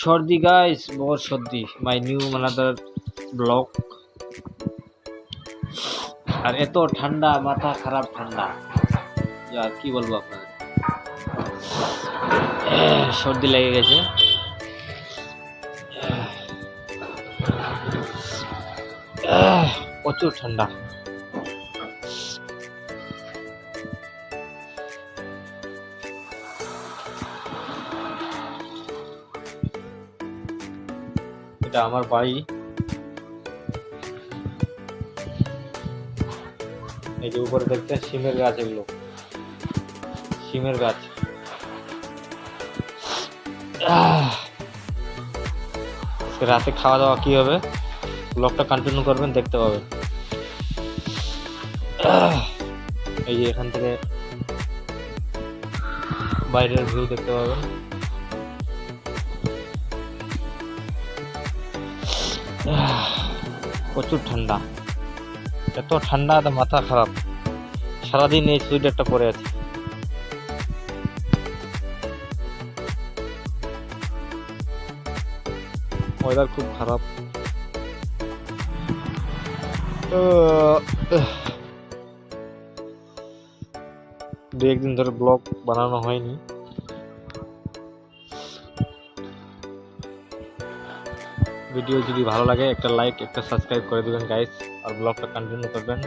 সর্দি গাইস বহুত সর্দি। মাই নিউ আনাদার ব্লগ আর এত ঠান্ডা, মাথা খারাপ ঠান্ডা। আর কি বলব আপনাদের? সর্দি লেগে গেছে। প্রচুর ঠান্ডা। এটা আমার বাড়ি। এই যে উপরে দেখছেন সিমের গাছ এগুলো সিমের গাছ। রাতে খাওয়া দাওয়া কি হবে? ব্লগটা কন্টিনিউ করবেন, দেখতে পাবেন। এই যে এখান থেকে বাইরের ভিউ দেখতে পাবেন। প্রচুর ঠান্ডা। এত ঠান্ডা তো মাথা খারাপ। সারাদিন এই সোয়েটারটা পরে আছে। ওয়েদার খুব খারাপ। তো দু একদিন ধরে ব্লগ বানানো হয়নি। ভিডিও যদি ভালো লাগে, একটা লাইক একটা সাবস্ক্রাইব করে দেবেন গাইস আর ব্লগটা কন্টিনিউ করবেন